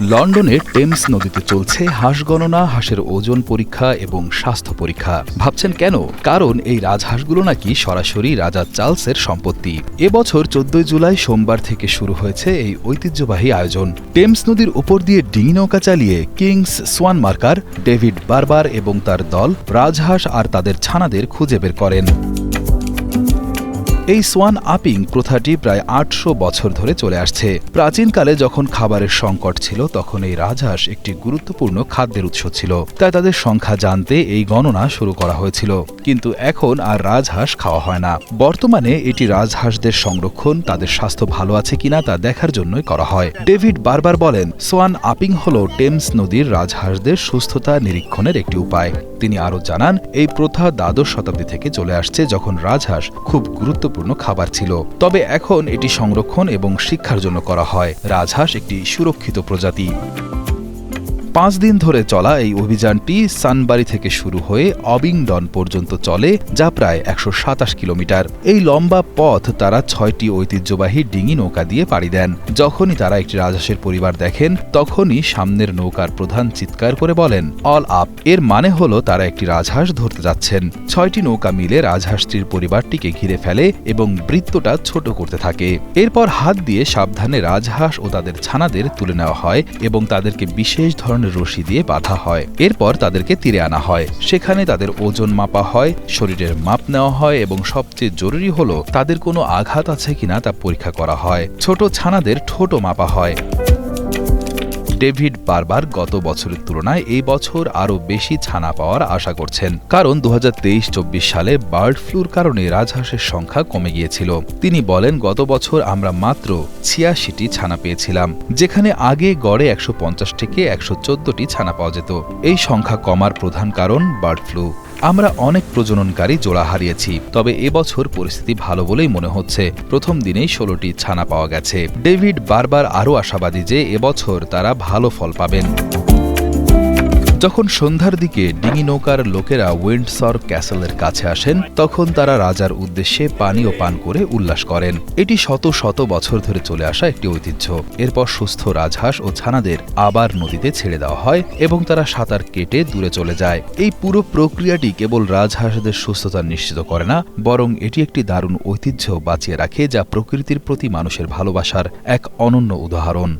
লন্ডনে টেমস নদীতে চলছে হাঁস গণনা, হাঁসের ওজন পরীক্ষা এবং স্বাস্থ্য পরীক্ষা। ভাবছেন কেন? কারণ এই রাজহাঁসগুলো নাকি সরাসরি রাজা চার্লসের সম্পত্তি। এবছর চোদ্দই জুলাই সোমবার থেকে শুরু হয়েছে এই ঐতিহ্যবাহী আয়োজন। টেমস নদীর উপর দিয়ে ডিঙি নৌকা চালিয়ে কিংস সোয়ান মার্কার ডেভিড বারবার এবং তার দল রাজহাঁস আর তাদের ছানাদের খুঁজে বের করেন। এই সোয়ান আপিং প্রথাটি প্রায় আটশো বছর ধরে চলে আসছে। প্রাচীনকালে যখন খাবারের সংকট ছিল, তখন এই রাজহাঁস একটি গুরুত্বপূর্ণ খাদ্যের উৎস ছিল। তাই তাদের সংখ্যা জানতে এই গণনা শুরু করা হয়েছিল। কিন্তু এখন আর রাজহাঁস খাওয়া হয় না। বর্তমানে এটি রাজহাঁসদের সংরক্ষণ, তাদের স্বাস্থ্য ভালো আছে কিনা তা দেখার জন্যই করা হয়। ডেভিড বারবার বলেন, সোয়ান আপিং হল টেমস নদীর রাজহাঁসদের সুস্থতা নিরীক্ষণের একটি উপায়। তিনি আরও জানান, এই প্রথা দ্বাদশ শতাব্দী থেকে চলে আসছে যখন রাজহাঁস খুব গুরুত্বপূর্ণ খাবার ছিল। তবে এখন এটি সংরক্ষণ এবং শিক্ষার জন্য করা হয়। রাজহাঁস একটি সুরক্ষিত প্রজাতি। পাঁচ দিন ধরে চলা এই অভিযানটি সানবারি থেকে শুরু হয়ে অবিংডন পর্যন্ত চলে, যা প্রায় একশো সাতাশ কিলোমিটার। এই লম্বা পথ তারা ছয়টি ঐতিহ্যবাহী ডিঙি নৌকা দিয়ে পাড়ি দেন। যখনই তারা একটি রাজহাঁসের পরিবার দেখেন, তখনই সামনের নৌকার প্রধান চিৎকার করে বলেন, অল আপ। এর মানে হলো তারা একটি রাজহাঁস ধরতে যাচ্ছেন। ছয়টি নৌকা মিলে রাজহাঁসটির পরিবারটিকে ঘিরে ফেলে এবং বৃত্তটা ছোট করতে থাকে। এরপর হাত দিয়ে সাবধানে রাজহাঁস ও তাদের ছানাদের তুলে নেওয়া হয় এবং তাদেরকে বিশেষ ধরনের রশি দিয়ে বাঁধা হয়। এরপর তাদেরকে তীরে আনা হয়। সেখানে তাদের ওজন মাপা হয়, শরীরের মাপ নেওয়া হয় এবং সবচেয়ে জরুরি হলো তাদের কোনো আঘাত আছে কিনা তা পরীক্ষা করা হয়। ছোট ছানাদের ঠোঁটও মাপা হয়। ডেভিড বারবার গত বছরের তুলনায় এই বছর আরও বেশি ছানা পাওয়ার আশা করছেন। কারণ দু হাজার সালে বার্ড ফ্লুর কারণে রাজহাঁসের সংখ্যা কমে গিয়েছিল। তিনি বলেন, গত বছর আমরা মাত্র ছিয়াশিটি ছানা পেয়েছিলাম, যেখানে আগে গড়ে একশো পঞ্চাশ থেকে একশো ছানা পাওয়া যেত। এই সংখ্যা কমার প্রধান কারণ বার্ড ফ্লু। আমরা অনেক প্রজননকারী জোড়া হারিয়েছি, তবে এবছর পরিস্থিতি ভালো বলেই মনে হচ্ছে। প্রথম দিনেই ষোলোটি ছানা পাওয়া গেছে। ডেভিড বারবার আরও আশাবাদী যে এবছর তারা ভালো ফল পাবেন। যখন সন্ধ্যার দিকে ডিঙি নৌকার লোকেরা উইন্ডসর ক্যাসেলের কাছে আসেন, তখন তারা রাজার উদ্দেশ্যে পানীয় পান করে উল্লাস করেন। এটি শত শত বছর ধরে চলে আসা একটি ঐতিহ্য। এরপর সুস্থ রাজহাঁস ও ছানাদের আবার নদীতে ছেড়ে দেওয়া হয় এবং তারা সাঁতার কেটে দূরে চলে যায়। এই পুরো প্রক্রিয়াটি কেবল রাজহাঁসদের সুস্থতা নিশ্চিত করে না, বরং এটি একটি দারুণ ঐতিহ্য বাঁচিয়ে রাখে যা প্রকৃতির প্রতি মানুষের ভালোবাসার এক অনন্য উদাহরণ।